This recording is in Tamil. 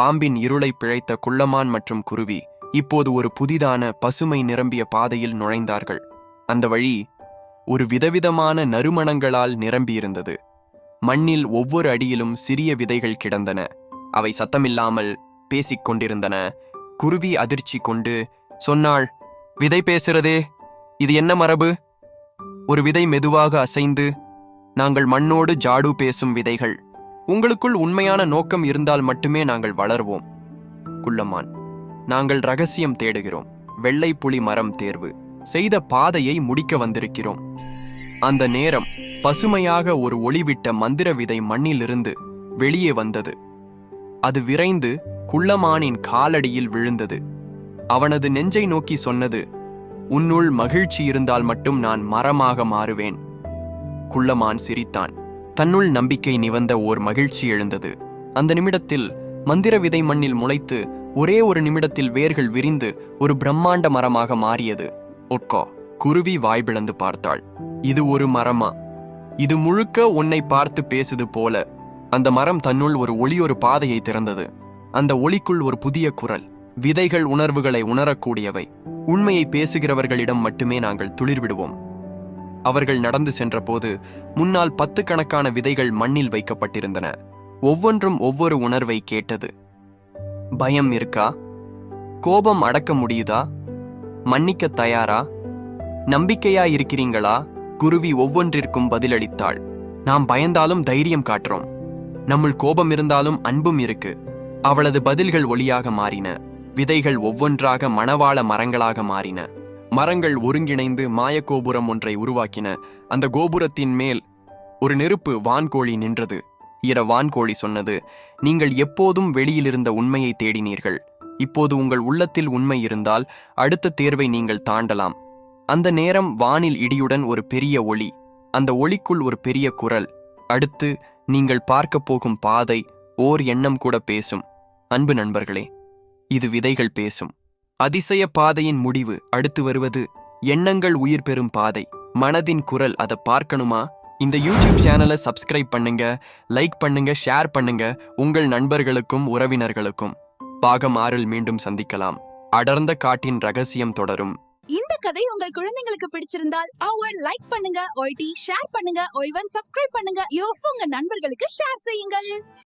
பாம்பின் இருளை பிழைத்த குள்ளமான் மற்றும் குருவி இப்போது ஒரு புதிதான பசுமை நிரம்பிய பாதையில் நுழைந்தார்கள். அந்த வழி ஒரு விதவிதமான நறுமணங்களால் நிரம்பியிருந்தது. மண்ணில் ஒவ்வொரு அடியிலும் சிறிய விதைகள் கிடந்தன. அவை சத்தமில்லாமல் பேசிக் கொண்டிருந்தன. குருவி அதிர்ச்சி கொண்டு சொன்னாள் விதை பேசுறதே இது என்ன மரபு? ஒரு விதை மெதுவாக அசைந்து நாங்கள் மண்ணோடு ஜாடு பேசும் விதைகள். உங்களுக்குள் உண்மையான நோக்கம் இருந்தால் மட்டுமே நாங்கள் வளர்வோம். குள்ளமான் நாங்கள் ரகசியம் தேடுகிறோம். வெள்ளை புலி மரம் தேர்வு. செய்த பாதையை முடிக்க வந்திருக்கிறோம். அந்த நேரம் பசுமையாக ஒரு ஒளிவிட்ட மந்திர விதை மண்ணிலிருந்து வெளியே வந்தது. அது விரைந்து குள்ளமானின் காலடியில் விழுந்தது. அவனது நெஞ்சை நோக்கி சொன்னது உன்னுள் மகிழ்ச்சி இருந்தால் மட்டும் நான் மரமாக மாறுவேன். குள்ளமான் சிரித்தான் தன்னுள் நம்பிக்கை நிவந்த ஓர் மகிழ்ச்சி எழுந்தது. அந்த நிமிடத்தில் மந்திர விதை மண்ணில் முளைத்து ஒரே ஒரு நிமிடத்தில் வேர்கள் விரிந்து ஒரு பிரம்மாண்ட மரமாக மாறியது. ஒட்கோ குருவி வாய்பிளந்து பார்த்தாள். இது ஒரு மரமா? இது முழுக்க உன்னை பார்த்து பேசுது போல. அந்த மரம் தன்னுள் ஒரு ஒளி ஒரு பாதையை திறந்தது. அந்த ஒளிக்குள் ஒரு புதிய குரல் விதைகள் உணர்வுகளை உணரக்கூடியவை. உண்மையை பேசுகிறவர்களிடம் மட்டுமே நாங்கள் துளிர்விடுவோம். அவர்கள் நடந்து சென்றபோது முன்னால் பத்து கணக்கான விதைகள் மண்ணில் வைக்கப்பட்டிருந்தன. ஒவ்வொன்றும் ஒவ்வொரு உணர்வை கேட்டது. பயம் இருக்கா? கோபம் அடக்க முடியுதா? மன்னிக்க தயாரா? நம்பிக்கையா இருக்கிறீங்களா குருவி ஒவ்வொன்றிற்கும் பதிலளித்தாள். நாம் பயந்தாலும் தைரியம் காட்டுறோம் நம்முள் கோபம் இருந்தாலும் அன்பும் இருக்கு. அவளது பதில்கள் ஒளியாக மாறின. விதைகள் ஒவ்வொன்றாக மணவாள மரங்களாக மாறின. மரங்கள் ஒருங்கிணைந்து மாயக்கோபுரம் ஒன்றை உருவாக்கின. அந்த கோபுரத்தின் மேல் ஒரு நெருப்பு வான்கோழி நின்றது. ஈர வான்கோழி சொன்னது நீங்கள் எப்போதும் வெளியிலிருந்த உண்மையை தேடினீர்கள். இப்போது உங்கள் உள்ளத்தில் உண்மை இருந்தால் அடுத்த தேர்வை நீங்கள் தாண்டலாம். அந்த நேரம் வானில் இடியுடன் ஒரு பெரிய ஒளி அந்த ஒளிக்குள் ஒரு பெரிய குரல். அடுத்து நீங்கள் பார்க்கப் போகும் பாதை ஓர் எண்ணம் கூட பேசும். அன்பு நண்பர்களே இது விதைகள் பேசும். அதிசய பாதையின் முடிவு அடுத்து வருவது எண்ணங்கள் உயிர் பெறும் பாதை. மனதின் குரல் அதை பார்க்கணுமா? இந்த யூடியூப் சேனலை சப்ஸ்கிரைப் பண்ணுங்க லைக் பண்ணுங்க ஷேர் பண்ணுங்க உங்கள் நண்பர்களுக்கும் உறவினர்களுக்கும். பாகம் ஆறில் மீண்டும் சந்திக்கலாம். அடர்ந்த காட்டின் ரகசியம் தொடரும். இந்த கதை உங்கள் குழந்தைங்களுக்கு பிடிச்சிருந்தால் அவர் லைக் பண்ணுங்க ஒய்டி ஷேர் பண்ணுங்க ஒய்வன் சப்ஸ்கிரைப் பண்ணுங்க யோ உங்க நண்பர்களுக்கு ஷேர் செய்யுங்கள்.